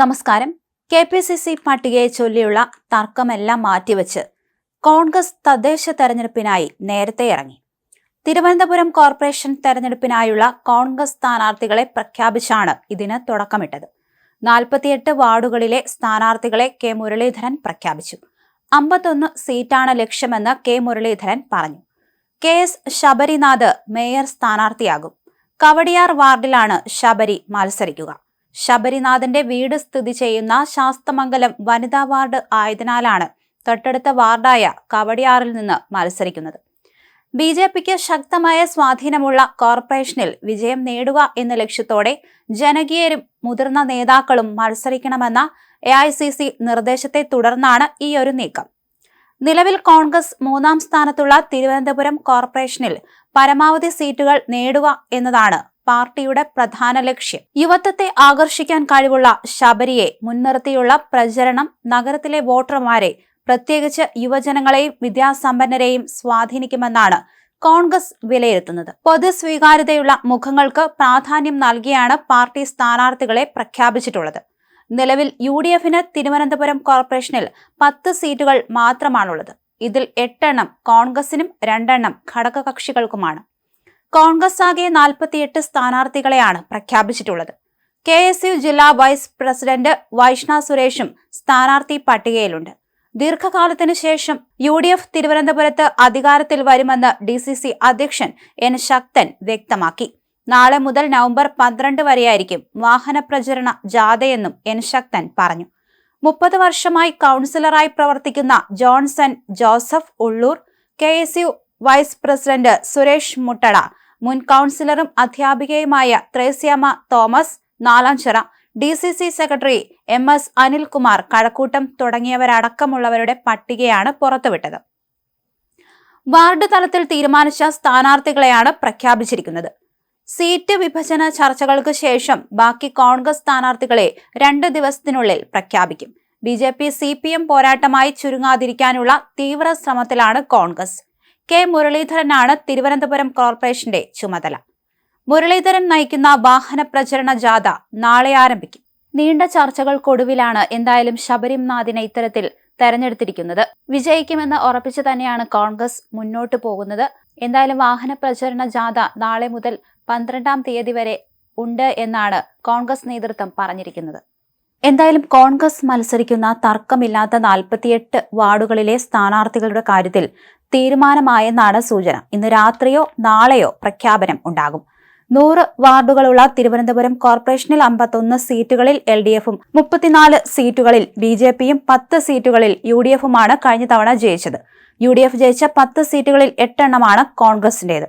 നമസ്കാരം. K P C C പട്ടികയെ ചൊല്ലിയുള്ള തർക്കമെല്ലാം മാറ്റിവെച്ച് കോൺഗ്രസ് തദ്ദേശ തെരഞ്ഞെടുപ്പിനായി നേരത്തെ ഇറങ്ങി. തിരുവനന്തപുരം കോർപ്പറേഷൻ തെരഞ്ഞെടുപ്പിനായുള്ള കോൺഗ്രസ് സ്ഥാനാർത്ഥികളെ പ്രഖ്യാപിച്ചാണ് ഇതിന് തുടക്കമിട്ടത്. നാൽപ്പത്തിയെട്ട് വാർഡുകളിലെ സ്ഥാനാർത്ഥികളെ കെ മുരളീധരൻ പ്രഖ്യാപിച്ചു. അമ്പത്തൊന്ന് സീറ്റാണ് ലക്ഷ്യമെന്ന് കെ മുരളീധരൻ പറഞ്ഞു. കെ എസ് ശബരിനാഥ് മേയർ സ്ഥാനാർത്ഥിയാകും. കവടിയാർ വാർഡിലാണ് ശബരി മത്സരിക്കുക. ശബരിനാഥന്റെ വീട് സ്ഥിതി ചെയ്യുന്ന ശാസ്തമംഗലം വനിതാ വാർഡ് ആയതിനാലാണ് തൊട്ടടുത്ത വാർഡായ കവടിയാറിൽ നിന്ന് മത്സരിക്കുന്നത്. ബി ജെ പിക്ക് ശക്തമായ സ്വാധീനമുള്ള കോർപ്പറേഷനിൽ വിജയം നേടുക എന്ന ലക്ഷ്യത്തോടെ ജനകീയരും മുതിർന്ന നേതാക്കളും മത്സരിക്കണമെന്ന എ ഐ സി സി നിർദ്ദേശത്തെ തുടർന്നാണ് ഈ ഒരു നീക്കം. നിലവിൽ കോൺഗ്രസ് മൂന്നാം സ്ഥാനത്തുള്ള തിരുവനന്തപുരം കോർപ്പറേഷനിൽ പരമാവധി സീറ്റുകൾ നേടുക എന്നതാണ് പാർട്ടിയുടെ പ്രധാന ലക്ഷ്യം. യുവത്വത്തെ ആകർഷിക്കാൻ കഴിവുള്ള ശബരിയെ മുൻനിർത്തിയുള്ള പ്രചരണം നഗരത്തിലെ വോട്ടർമാരെ പ്രത്യേകിച്ച് യുവജനങ്ങളെയും വിദ്യാസമ്പന്നരെയും സ്വാധീനിക്കുമെന്നാണ് കോൺഗ്രസ് വിലയിരുത്തുന്നത്. പൊതുസ്വീകാര്യതയുള്ള മുഖങ്ങൾക്ക് പ്രാധാന്യം നൽകിയാണ് പാർട്ടി സ്ഥാനാർത്ഥികളെ പ്രഖ്യാപിച്ചിട്ടുള്ളത്. നിലവിൽ യു ഡി എഫിന് തിരുവനന്തപുരം കോർപ്പറേഷനിൽ പത്ത് സീറ്റുകൾ മാത്രമാണുള്ളത്. ഇതിൽ എട്ടെണ്ണം കോൺഗ്രസിനും രണ്ടെണ്ണം ഘടകകക്ഷികൾക്കുമാണ്. കോൺഗ്രസ് ആകെ നാൽപ്പത്തിയെട്ട് സ്ഥാനാർത്ഥികളെയാണ് പ്രഖ്യാപിച്ചിട്ടുള്ളത്. കെ എസ് യു ജില്ലാ വൈസ് പ്രസിഡന്റ് വൈഷ്ണ സുരേഷും സ്ഥാനാർത്ഥി പട്ടികയിലുണ്ട്. ദീർഘകാലത്തിനു ശേഷം യു ഡി എഫ് തിരുവനന്തപുരത്ത് അധികാരത്തിൽ വരുമെന്ന് ഡി സി സി അധ്യക്ഷൻ എൻ ശക്തൻ വ്യക്തമാക്കി. നാളെ മുതൽ നവംബർ പന്ത്രണ്ട് വരെയായിരിക്കും വാഹന പ്രചരണ ജാഥയെന്നും എൻ ശക്തൻ പറഞ്ഞു. മുപ്പത് വർഷമായി കൗൺസിലറായി പ്രവർത്തിക്കുന്ന Johnson Joseph Ulloor K S U vice president Suresh Muttada മുൻ കൗൺസിലറും അധ്യാപികയുമായ Thresiamma Thomas Nalanchira D C C secretary M S Anilkumar Kazhakoottam തുടങ്ങിയവരടക്കമുള്ളവരുടെ പട്ടികയാണ് പുറത്തുവിട്ടത്. വാർഡ് തലത്തിൽ തീരുമാനിച്ച സ്ഥാനാർത്ഥികളെയാണ് പ്രഖ്യാപിച്ചിരിക്കുന്നത്. സീറ്റ് വിഭജന ചർച്ചകൾക്ക് ശേഷം ബാക്കി കോൺഗ്രസ് സ്ഥാനാർത്ഥികളെ രണ്ട് ദിവസത്തിനുള്ളിൽ പ്രഖ്യാപിക്കും. B J P C P M പോരാട്ടമായി ചുരുങ്ങാതിരിക്കാനുള്ള തീവ്ര ശ്രമത്തിലാണ് കോൺഗ്രസ്. കെ മുരളീധരനാണ് തിരുവനന്തപുരം കോർപ്പറേഷന്റെ ചുമതല. മുരളീധരൻ നയിക്കുന്ന വാഹന പ്രചരണ ജാഥ നാളെ ആരംഭിക്കും. നീണ്ട ചർച്ചകൾക്കൊടുവിലാണ് എന്തായാലും ശബരിംനാഥിനെ ഇത്തരത്തിൽ തെരഞ്ഞെടുത്തിരിക്കുന്നത്. വിജയിക്കുമെന്ന് ഉറപ്പിച്ചു തന്നെയാണ് കോൺഗ്രസ് മുന്നോട്ട് പോകുന്നത്. എന്തായാലും വാഹന പ്രചരണ ജാഥ നാളെ മുതൽ പന്ത്രണ്ടാം തീയതി വരെ ഉണ്ട് എന്നാണ് കോൺഗ്രസ് നേതൃത്വം പറഞ്ഞിരിക്കുന്നത്. എന്തായാലും കോൺഗ്രസ് മത്സരിക്കുന്ന തർക്കമില്ലാത്ത നാൽപ്പത്തിയെട്ട് വാർഡുകളിലെ സ്ഥാനാർത്ഥികളുടെ കാര്യത്തിൽ തീരുമാനമായെന്നാണ് സൂചന. ഇന്ന് രാത്രിയോ നാളെയോ പ്രഖ്യാപനം ഉണ്ടാകും. നൂറ് വാർഡുകളുള്ള തിരുവനന്തപുരം കോർപ്പറേഷനിൽ അമ്പത്തൊന്ന് സീറ്റുകളിൽ എൽ ഡി എഫും മുപ്പത്തിനാല് സീറ്റുകളിൽ ബി ജെ പിയും പത്ത് സീറ്റുകളിൽ യു ഡി എഫുമാണ് കഴിഞ്ഞ തവണ ജയിച്ചത്. യു ഡി എഫ് ജയിച്ച പത്ത് സീറ്റുകളിൽ എട്ടെണ്ണമാണ് കോൺഗ്രസിന്റേത്.